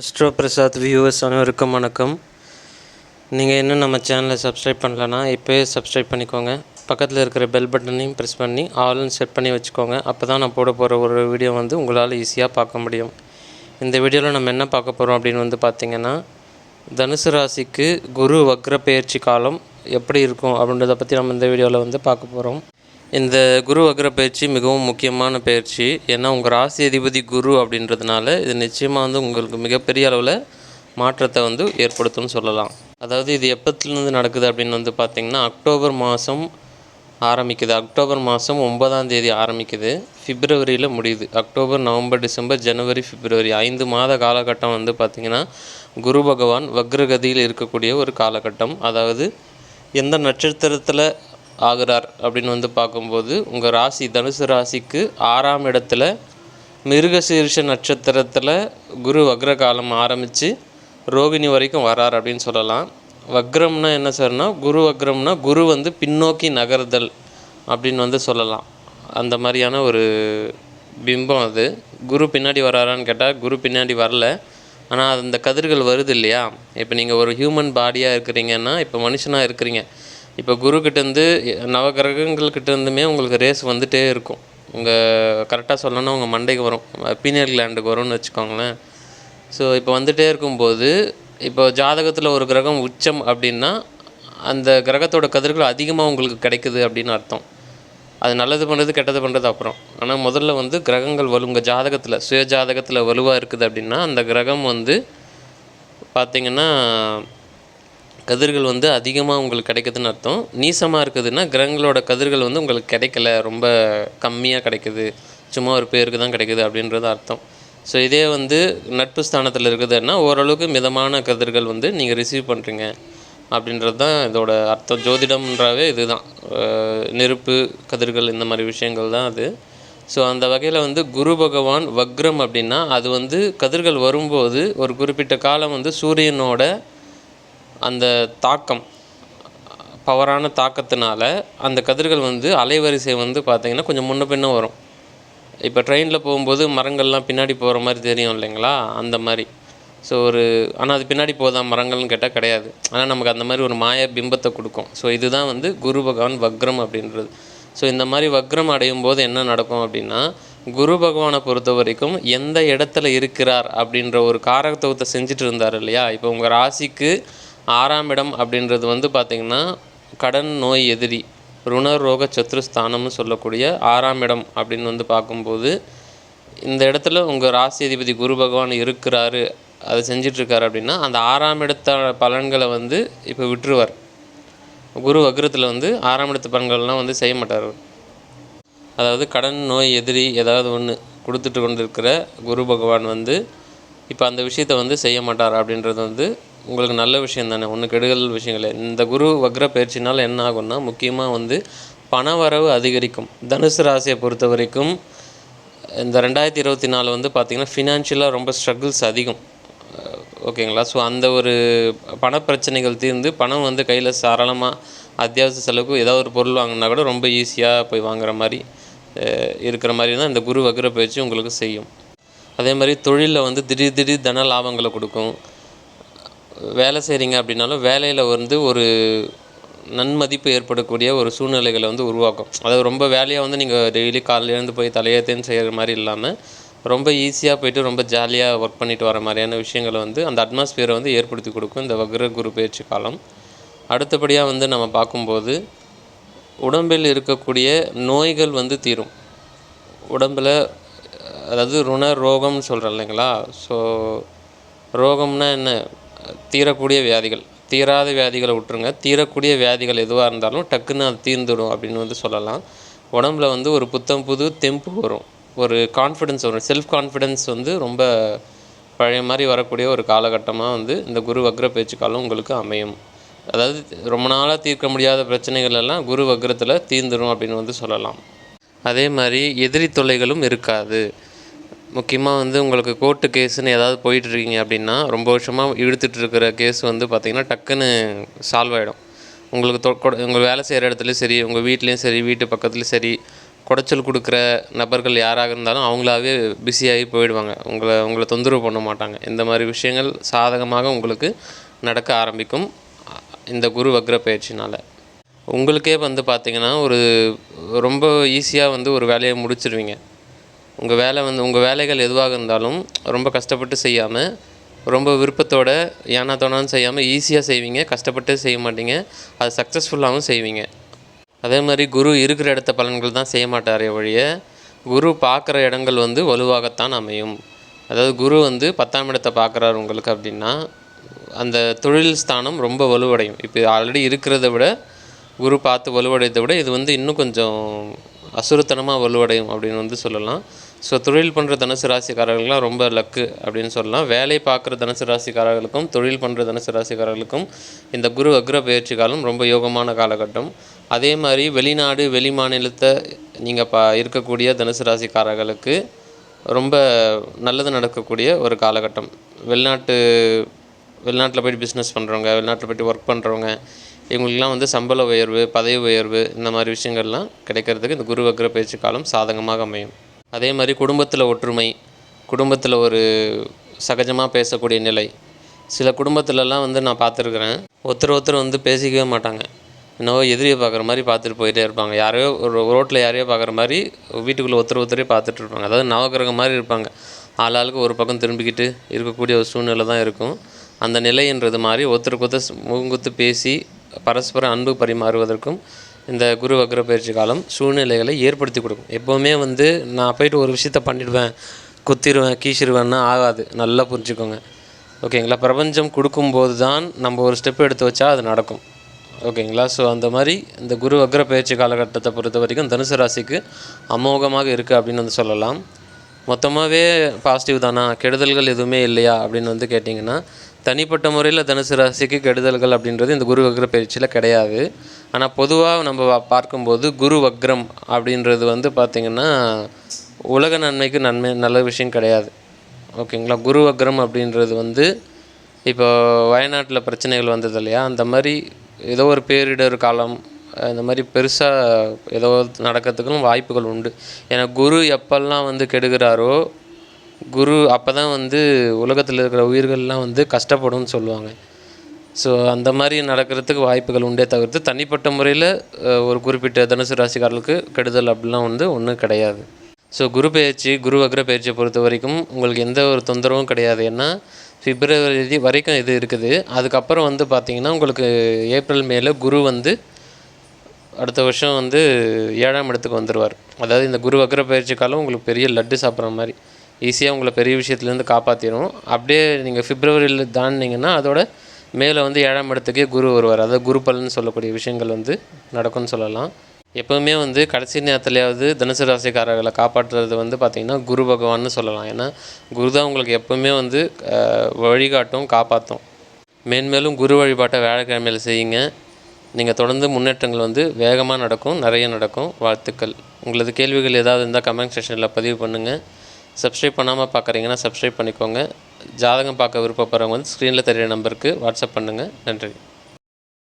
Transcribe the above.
Astro Prasad viewers அனைவருக்கும் வணக்கம். நீங்கள் இன்னும் நம்ம சேனலை சப்ஸ்கிரைப் பண்ணலன்னா இப்போயே சப்ஸ்கிரைப் பண்ணிக்கோங்க. பக்கத்தில் இருக்கிற பெல் பட்டனையும் ப்ரெஸ் பண்ணி ஆல்னு செட் பண்ணி வச்சுக்கோங்க. அப்போ தான் நான் போட போகிற ஒரு வீடியோ வந்து உங்களால் ஈஸியாக பார்க்க முடியும். இந்த வீடியோவில் நம்ம என்ன பார்க்க போகிறோம் அப்படின்னு வந்து பார்த்திங்கன்னா தனுசு ராசிக்கு குரு வக்ர பயிற்சி காலம் எப்படி இருக்கும் அப்படின்றத பற்றி நம்ம இந்த வீடியோவில் வந்து பார்க்க போகிறோம் இந்த குரு வக்ர பயிற்சி மிகவும் முக்கியமான பயிற்சி. ஏன்னா உங்கள் ராசி அதிபதி குரு அப்படின்றதுனால இது நிச்சயமாக வந்து உங்களுக்கு மிகப்பெரிய அளவில் மாற்றத்தை வந்து ஏற்படுத்தும்னு சொல்லலாம். அதாவது இது எப்பத்துலேருந்து நடக்குது அப்படின்னு வந்து பார்த்திங்கன்னா அக்டோபர் மாதம் ஆரம்பிக்குது. அக்டோபர் மாதம் ஒன்பதாம் தேதி ஆரம்பிக்குது. பிப்ரவரியில் முடியுது. அக்டோபர் நவம்பர் டிசம்பர் ஜனவரி பிப்ரவரி ஐந்து மாத காலகட்டம் வந்து பார்த்திங்கன்னா குரு பகவான் வக்ரகதியில் இருக்கக்கூடிய ஒரு காலகட்டம். அதாவது எந்த நட்சத்திரத்தில் ஆகிறார் அப்படின்னு வந்து பார்க்கும்போது உங்கள் ராசி தனுசு ராசிக்கு ஆறாம் இடத்துல மிருகசீர்ஷ நட்சத்திரத்தில் குரு வக்ர காலம் ஆரம்பித்து ரோகிணி வரைக்கும் வரார் அப்படின்னு சொல்லலாம். வக்ரம்னா என்ன சார்னா குரு வக்ரம்னா குரு வந்து பின்னோக்கி நகர்தல் அப்படின்னு வந்து சொல்லலாம். அந்த மாதிரியான ஒரு பிம்பம் அது. குரு பின்னாடி வராரான்னு கேட்டால் குரு பின்னாடி வரல. ஆனால் அந்த கதிர்கள் வருது இல்லையா? இப்போ நீங்கள் ஒரு ஹியூமன் பாடியாக இருக்கிறீங்கன்னா இப்போ மனுஷனாக இருக்கிறீங்க. இப்போ குருக்கிட்டேருந்து நவகிரகங்கள்கிட்டேருந்துமே உங்களுக்கு ரேஸ் வந்துகிட்டே இருக்கும். உங்கள் கரெக்டாக சொல்லணும்னா உங்கள் மண்டைக்கு வரும். பீனியல் கிளாண்டுக்கு வரும்னு வச்சுக்கோங்களேன். ஸோ இப்போ வந்துகிட்டே இருக்கும்போது இப்போ ஜாதகத்தில் ஒரு கிரகம் உச்சம் அப்படின்னா அந்த கிரகத்தோட கதிர்கள் அதிகமாக உங்களுக்கு கிடைக்குது அப்படின்னு அர்த்தம். அது நல்லது பண்ணுறது கெட்டது பண்ணுறது அப்புறம். ஆனால் முதல்ல வந்து கிரகங்கள் வலு உங்கள் ஜாதகத்தில் சுய ஜாதகத்தில் வலுவாக இருக்குது அப்படின்னா அந்த கிரகம் வந்து பார்த்திங்கன்னா கதிர்கள் வந்து அதிகமாக உங்களுக்கு கிடைக்குதுன்னு அர்த்தம். நீசமாக இருக்குதுன்னா கிரகங்களோட கதிர்கள் வந்து உங்களுக்கு கிடைக்கல. ரொம்ப கம்மியாக கிடைக்குது. சும்மா ஒரு பேருக்கு தான் கிடைக்குது அப்படின்றது அர்த்தம். ஸோ இதே வந்து நட்பு ஸ்தானத்தில் இருக்குதுன்னா ஓரளவுக்கு மிதமான கதிர்கள் வந்து நீங்கள் ரிசீவ் பண்ணுறீங்க அப்படின்றது தான் இதோட அர்த்தம். ஜோதிடம்ன்றாவே இதுதான். நெருப்பு கதிர்கள் இந்த மாதிரி விஷயங்கள் தான் அது. ஸோ அந்த வகையில் வந்து குரு பகவான் வக்ரம் அப்படின்னா அது வந்து கதிர்கள் வரும்போது ஒரு குறிப்பிட்ட காலம் வந்து சூரியனோட அந்த தாக்கம் பவரான தாக்கத்தினால அந்த கதிர்கள் வந்து அலைவரிசை வந்து பார்த்திங்கன்னா கொஞ்சம் முன்ன பின்ன வரும். இப்போ ட்ரெயினில் போகும்போது மரங்கள்லாம் பின்னாடி போகிற மாதிரி தெரியும் இல்லைங்களா? அந்த மாதிரி. ஸோ ஒரு ஆனால் அது பின்னாடி போதா மரங்கள்னு கேட்டால் கிடையாது. ஆனால் நமக்கு அந்த மாதிரி ஒரு மாய பிம்பத்தை கொடுக்கும். ஸோ இதுதான் வந்து குரு பகவான் வக்ரம் அப்படின்றது. ஸோ இந்த மாதிரி வக்ரம் அடையும் போது என்ன நடக்கும் அப்படின்னா குரு பகவானை பொறுத்த வரைக்கும் எந்த இடத்துல இருக்கிறார் அப்படின்ற ஒரு காரகத்துவத்தை செஞ்சுட்டு இருந்தார் இல்லையா? இப்போ உங்கள் ராசிக்கு ஆறாம் இடம் அப்படின்றது வந்து பார்த்திங்கன்னா கடன் நோய் எதிரி ருணரோக ரோக சத்ருஸ்தானம்னு சொல்லக்கூடிய ஆறாம் இடம் அப்படின்னு வந்து பார்க்கும்போது இந்த இடத்துல உங்கள் ராசி அதிபதி குரு பகவான் இருக்கிறாரு அதை செஞ்சிட்ருக்காரு அப்படின்னா அந்த ஆறாம் இடத்த பலன்களை வந்து இப்போ விட்டுருவார். குரு வக்ரத்தில் வந்து ஆறாம் இடத்து பலன்கள்லாம் வந்து செய்ய மாட்டார். அதாவது கடன் நோய் எதிரி ஏதாவது ஒன்று கொடுத்துட்டு கொண்டிருக்கிற குரு பகவான் வந்து இப்போ அந்த விஷயத்தை வந்து செய்ய மாட்டார் அப்படின்றது வந்து உங்களுக்கு நல்ல விஷயம் தானே? ஒன்று கெடுதல் விஷயங்களே. இந்த குரு வக்ர பயிற்சினால் என்ன ஆகும்னா முக்கியமாக வந்து பணவரவு அதிகரிக்கும். தனுசு ராசியை பொறுத்த வரைக்கும் இந்த ரெண்டாயிரத்தி இருபத்தி நாலு வந்து பார்த்திங்கன்னா ஃபினான்ஷியலாக ரொம்ப ஸ்ட்ரகிள்ஸ் அதிகம். ஓகேங்களா ஸோ அந்த ஒரு பண பிரச்சனைகள் தீர்ந்து பணம் வந்து கையில் தாராளமாக அத்தியாவசிய செலவுக்கு ஏதாவது ஒரு பொருள் வாங்கினா கூட ரொம்ப ஈஸியாக போய் வாங்குற மாதிரி இருக்கிற மாதிரி தான் இந்த குரு வக்ர பயிற்சி உங்களுக்கு செய்யும். அதே மாதிரி தொழிலில் வந்து திடீர் திடீர் தன லாபங்களை கொடுக்கும். வேலை செய்கிறீங்க அப்படின்னாலும் வேலையில் வந்து ஒரு நன்மதிப்பு ஏற்படக்கூடிய ஒரு சூழ்நிலைகளை வந்து உருவாக்கும். அதாவது ரொம்ப வேலையாக வந்து நீங்கள் டெய்லி காலையில எழுந்து போய் தலையத்தேன்னு செய்கிற மாதிரி இல்லாமல் ரொம்ப ஈஸியாக போயிட்டு ரொம்ப ஜாலியாக ஒர்க் பண்ணிட்டு வர மாதிரியான விஷயங்களை வந்து அந்த அட்மாஸ்பியரை வந்து ஏற்படுத்தி கொடுக்கும் இந்த வக்ர குரு பயிற்சி காலம். அடுத்தபடியாக வந்து நம்ம பார்க்கும்போது உடம்பில் இருக்கக்கூடிய நோய்கள் வந்து தீரும். உடம்பில் அதாவது ருண ரோகம்னு சொல்கிறோம் இல்லைங்களா? ஸோ ரோகம்னா என்ன? தீரக்கூடிய வியாதிகள் தீராத வியாதிகளை விட்டுருங்க தீரக்கூடிய வியாதிகள் எதுவாக இருந்தாலும் டக்குன்னு அது தீர்ந்துடும் அப்படின்னு வந்து சொல்லலாம். உடம்புல வந்து ஒரு புத்தம் புது தெம்பு வரும். ஒரு கான்ஃபிடென்ஸ் வரும். செல்ஃப் கான்ஃபிடென்ஸ் வந்து ரொம்ப பழைய மாதிரி வரக்கூடிய ஒரு காலகட்டமாக வந்து இந்த குரு வக்ர பேச்சு காலம் உங்களுக்கு அமையும். அதாவது ரொம்ப நாளாக தீர்க்க முடியாத பிரச்சனைகள் எல்லாம் குரு வக்ரத்தில் தீர்ந்துடும் அப்படின்னு வந்து சொல்லலாம். அதே மாதிரி எதிரி தொல்லைகளும் இருக்காது. முக்கியமாக வந்து உங்களுக்கு கோர்ட்டு கேஸுன்னு ஏதாவது போயிட்டுருக்கீங்க அப்படின்னா ரொம்ப வருஷமாக இழுத்துட்டு இருக்கிற கேஸ் வந்து பார்த்திங்கன்னா டக்குன்னு சால்வ் ஆகிடும் உங்களுக்கு தொ உங்கள் வேலை செய்கிற இடத்துலையும் சரி உங்கள் வீட்லேயும் சரி வீட்டு பக்கத்துலேயும் சரி குடைச்சல் கொடுக்குற நபர்கள் யாராக இருந்தாலும் அவங்களாவே பிஸியாகி போயிடுவாங்க. உங்களை உங்களை தொந்தரவு பண்ண மாட்டாங்க. இந்த மாதிரி விஷயங்கள் சாதகமாக உங்களுக்கு நடக்க ஆரம்பிக்கும் இந்த குரு வக்ர பயிற்சினால். உங்களுக்கே வந்து பார்த்திங்கன்னா ஒரு ரொம்ப ஈஸியாக வந்து ஒரு வேலையை முடிச்சிருவீங்க. உங்கள் வேலை வந்து உங்கள் வேலைகள் எதுவாக இருந்தாலும் ரொம்ப கஷ்டப்பட்டு செய்யாமல் ரொம்ப விருப்பத்தோட ஏனா தோணான்னு செய்யாமல் ஈஸியாக செய்வீங்க. கஷ்டப்பட்டு செய்ய மாட்டீங்க. அது சக்ஸஸ்ஃபுல்லாகவும் செய்வீங்க. அதே மாதிரி குரு இருக்கிற இடத்த பலன்கள் தான் செய்ய மாட்டாரே ஒழிய குரு பார்க்குற இடங்கள் வந்து வலுவாகத்தான் அமையும். அதாவது குரு வந்து பத்தாம் இடத்தை பார்க்குறாரு உங்களுக்கு அப்படின்னா அந்த தொழில் ஸ்தானம் ரொம்ப வலுவடையும். இப்போ ஆல்ரெடி இருக்கிறத விட குரு பார்த்து வலுவடையதை விட இது வந்து இன்னும் கொஞ்சம் அசுரத்தனமாக வலுவடையும் அப்படின்னு வந்து சொல்லலாம். ஸோ தொழில் பண்ணுற தனுசு ராசிக்காரர்கள்லாம் ரொம்ப லக்கு அப்படின்னு சொல்லலாம். வேலை பார்க்குற தனுசு ராசிக்காரர்களுக்கும் தொழில் பண்ணுற தனுசு ராசிக்காரர்களுக்கும் இந்த குரு அக்ர பயிற்சி காலம் ரொம்ப யோகமான காலகட்டம். அதே மாதிரி வெளிநாடு வெளி மாநிலத்தை நீங்கள் பா இருக்கக்கூடிய தனுசு ராசிக்காரர்களுக்கு ரொம்ப நல்லது நடக்கக்கூடிய ஒரு காலகட்டம். வெளிநாட்டு வெளிநாட்டில் போயிட்டு பிஸ்னஸ் பண்ணுறவங்க வெளிநாட்டில் போயிட்டு ஒர்க் பண்ணுறவங்க இவங்களுக்குலாம் வந்து சம்பள உயர்வு பதவி உயர்வு இந்த மாதிரி விஷயங்கள்லாம் கிடைக்கிறதுக்கு இந்த குரு வக்ர பயிற்சி காலம் சாதகமாக அமையும். அதே மாதிரி குடும்பத்தில் ஒற்றுமை குடும்பத்தில் ஒரு சகஜமாக பேசக்கூடிய நிலை. சில குடும்பத்துலலாம் வந்து நான் பார்த்துருக்குறேன் ஒருத்தர் ஒருத்தர் வந்து பேசிக்கவே மாட்டாங்க. என்னவோ எதிரியை பார்க்குற மாதிரி பார்த்துட்டு போயிட்டே இருப்பாங்க. யாரையோ ஒரு ரோட்டில் யாரையோ பார்க்குற மாதிரி வீட்டுக்குள்ளே ஒருத்தர் ஒருத்தரே பார்த்துட்டு இருப்பாங்க. அதாவது நவகிரகம் மாதிரி இருப்பாங்க. ஆளாளுக்கு ஒரு பக்கம் திரும்பிக்கிட்டு இருக்கக்கூடிய ஒரு சூழ்நிலை தான் இருக்கும். அந்த நிலைன்றது மாதிரி ஒருத்தருக்கு ஒருத்தர் முகங்குத்து பேசி பரஸ்பர அன்பு பரிமாறுவதற்கும் இந்த குரு வக்ர பயிற்சி காலம் சூழ்நிலைகளை ஏற்படுத்தி கொடுக்கும். எப்போவுமே வந்து நான் போயிட்டு ஒரு விஷயத்த பண்ணிடுவேன் குத்திடுவேன் கீசிடுவேன்னா ஆகாது. நல்லா புரிஞ்சுக்கோங்க. ஓகேங்களா? பிரபஞ்சம் கொடுக்கும்போது தான் நம்ம ஒரு ஸ்டெப் எடுத்து வச்சா அது நடக்கும். ஓகேங்களா? ஸோ அந்த மாதிரி இந்த குரு வக்ர பயிற்சி காலகட்டத்தை பொறுத்த வரைக்கும் தனுசு ராசிக்கு அமோகமாக இருக்குது அப்படின்னு வந்து சொல்லலாம். மொத்தமாகவே பாசிட்டிவ் தானா? கெடுதல்கள் எதுவுமே இல்லையா? அப்படின்னு வந்து கேட்டிங்கன்னா தனிப்பட்ட முறையில் தனுசு ராசிக்கு கெடுதல்கள் அப்படின்றது இந்த குரு வக்ர பயிற்சியில் கிடையாது. ஆனால் பொதுவாக நம்ம பா- பார்க்கும்போது குரு வக்ரம் அப்படின்றது வந்து பார்த்திங்கன்னா உலக நன்மைக்கு நன்மை நல்ல விஷயம் கிடையாது. ஓகேங்களா? குரு வக்ரம் அப்படின்றது வந்து இப்போ வயநாட்டில் பிரச்சனைகள் வந்தது இல்லையா? அந்த மாதிரி ஏதோ ஒரு பேரிடர் காலம் இந்த மாதிரி பெருசாக ஏதோ நடக்கிறதுக்கும் வாய்ப்புகள் உண்டு. ஏன்னா குரு எப்பெல்லாம் வந்து கெடுகிறாரோ குரு அப்போ தான் வந்து உலகத்தில் இருக்கிற உயிர்கள்லாம் வந்து கஷ்டப்படும்னு சொல்லுவாங்க. ஸோ அந்த மாதிரி நடக்கிறதுக்கு வாய்ப்புகள் உண்டே தவிர்த்து தனிப்பட்ட முறையில் ஒரு குறிப்பிட்ட தனுசு ராசிக்காரர்களுக்கு கெடுதல் அப்படிலாம் வந்து ஒன்றும் கிடையாது. ஸோ குரு பயிற்சி குரு வக்ர பயிற்சியை பொறுத்த வரைக்கும் உங்களுக்கு எந்த ஒரு தொந்தரவும் கிடையாது. ஏன்னா பிப்ரவரி வரைக்கும் இது இருக்குது. அதுக்கப்புறம் வந்து பார்த்திங்கன்னா உங்களுக்கு ஏப்ரல் மேல குரு வந்து அடுத்த வருஷம் வந்து ஏழாம் இடத்துக்கு வந்துடுவார் அதாவது இந்த குரு வக்ர பயிற்சி காலம் உங்களுக்கு பெரிய லட்டு சாப்பிட்ற மாதிரி. ஈஸியாக உங்களை பெரிய விஷயத்துலேருந்து காப்பாற்றிடும் அப்படியே நீங்கள் பிப்ரவரியில் தாண்டினீங்கன்னா அதோட மேலே வந்து ஏழாம் இடத்துக்கே குரு வருவார். அதாவது குரு பலன் சொல்லக்கூடிய விஷயங்கள் வந்து நடக்கும்னு சொல்லலாம். எப்போவுமே வந்து கடைசி நேரத்துலையாவது தனுசு ராசிக்காரர்களை காப்பாற்றுறது வந்து பார்த்திங்கன்னா குரு பகவான்னு சொல்லலாம். ஏன்னா குரு தான் உங்களுக்கு எப்போவுமே வந்து வழிகாட்டும் காப்பாற்றும் மேன்மேலும் குரு வழிபாட்டை வியாழக்கிழமையில் செய்யுங்க. நீங்கள் தொடர்ந்து முன்னேற்றங்கள் வந்து வேகமாக நடக்கும் நிறைய நடக்கும். வாழ்த்துக்கள். உங்களது கேள்விகள் ஏதாவது இருந்தால் கமெண்ட் செக்ஷனில் பதிவு பண்ணுங்கள் சப்ஸ்கிரைப் பண்ணாமல் பார்க்குறீங்கன்னா சப்ஸ்கிரைப் பண்ணிக்கோங்க. ஜாதகம் பார்க்க விருப்பப்படுறவங்க வந்து ஸ்க்ரீனில் தெரிகிற நம்பருக்கு வாட்ஸ்அப் பண்ணுங்கள் நன்றி.